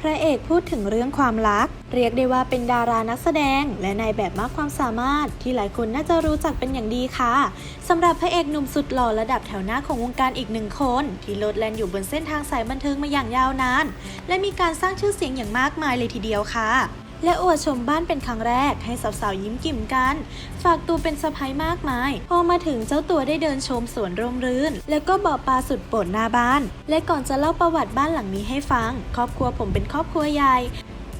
พระเอกพูดถึงเรื่องความรัก เรียกได้ว่าเป็นดารานักแสดง และนายแบบมากความสามารถ ที่หลายคนน่าจะรู้จักเป็นอย่างดีค่ะสำหรับพระเอกหนุ่มสุดหล่อระดับแถวหน้าของวงการอีกหนึ่งคน ที่โลดแล่นอยู่บนเส้นทางสายบันเทิงมาอย่างยาวนาน และมีการสร้างชื่อเสียงอย่างมากมายเลยทีเดียวค่ะ และอวดชมบ้านเป็นครั้งแรกให้สาวๆยิ้มกิ่มกัน ฝากตัวเป็นสะพ้ายมากมาย พอมาถึงเจ้าตัวได้เดินชมสวนร่มรื่น แล้วก็บ่อปลาสุดโปรดหน้าบ้าน และก่อนจะเล่าประวัติบ้านหลังนี้ให้ฟัง ครอบครัวผมเป็นครอบครัวใหญ่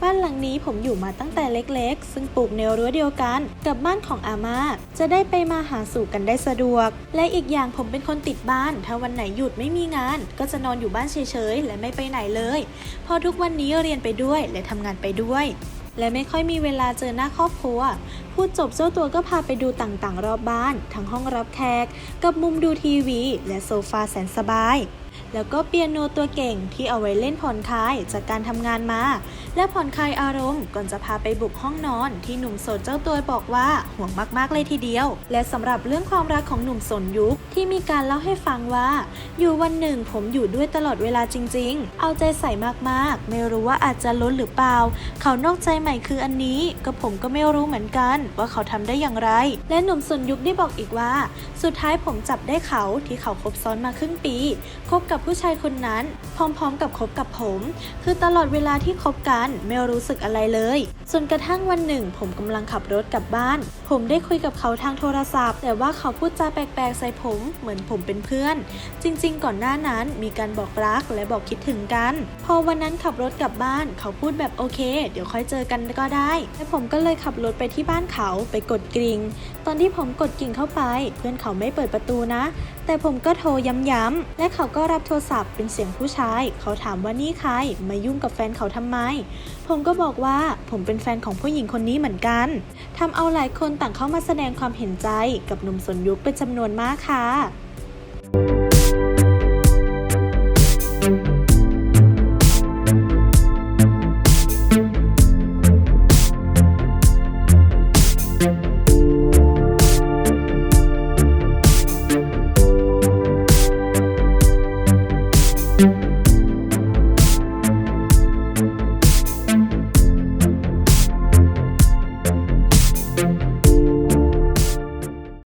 บ้านหลังนี้ผมอยู่มาตั้งแต่เล็กๆ ซึ่งปลูกแนวรั้วเดียวกัน กับบ้านของอาม่า จะได้ไปมาหาสู่กันได้สะดวก และอีกอย่างผมเป็นคนติดบ้าน ถ้าวันไหนหยุดไม่มีงาน ก็จะนอนอยู่บ้านเฉยๆ และไม่ไปไหนเลย พอทุกวันนี้เรียนไปด้วยและทำงานไปด้วย และไม่ค่อยมีเวลาเจอหน้าครอบครัว พูดจบเจ้าตัวก็พาไปดูต่างๆ รอบบ้าน ทั้งห้องรับแขก กับมุมดูทีวี และโซฟาแสนสบาย แล้วก็เปียโนตัวเก่งที่เอาไว้เล่นผ่อนคลายจากการทำงานมา และผ่อนคลายอารมณ์ก่อนจะพาไปบุกห้องนอนที่หนุ่มโสดเจ้าตัวบอกว่าห่วงมากๆเลยทีเดียว และสำหรับเรื่องความรักของหนุ่มสนยุคที่มีการเล่าให้ฟังว่า อยู่วันหนึ่งผมอยู่ด้วยตลอดเวลาจริง ๆ เอาใจใส่มากๆ ไม่รู้ว่าอาจจะล้นหรือเปล่า เขานอกใจใหม่คืออันนี้ก็ผมก็ไม่รู้เหมือนกัน ว่าเขาทำได้อย่างไร และหนุ่มสนยุคได้บอกอีกว่า สุดท้ายผมจับได้เขาที่เขาคบซ้อนมาครึ่งปีคบกับผู้ชายคนนั้น พร้อมๆ กับคบกับผม คือตลอดเวลาที่คบกันไม่รู้สึกอะไรเลยจนกระทั่งวันหนึ่ง ผมกำลังขับรถกลับบ้าน ผมได้คุยกับเขาทางโทรศัพท์ แต่ว่าเขาพูดจาแปลกๆใส่ผม เหมือนผมเป็นเพื่อน จริง ๆ ก่อนหน้านั้นมีการบอกรักและบอกคิดถึงกัน พอวันนั้นขับรถกลับบ้าน เขาพูดแบบโอเค เดี๋ยวค่อยเจอกันก็ได้ และผมก็เลยขับรถไปที่บ้านเขาไปกดกริ่งตอนที่ผมกดกริ่งเข้าไป เพื่อนเขาไม่เปิดประตูนะ แต่ผมก็โทรย้ำๆและเขาก็รับโทรศัพท์เป็นเสียงผู้ชาย เขาถามว่านี่ใครมายุ่งกับแฟนเขาทำไมผมก็บอกว่าผมเป็นแฟนของผู้หญิงคนนี้เหมือนกัน ทำเอาหลายคนต่างเข้ามาแสดงความเห็นใจกับหนุ่มสนยุคเป็นจำนวนมากค่ะ Thank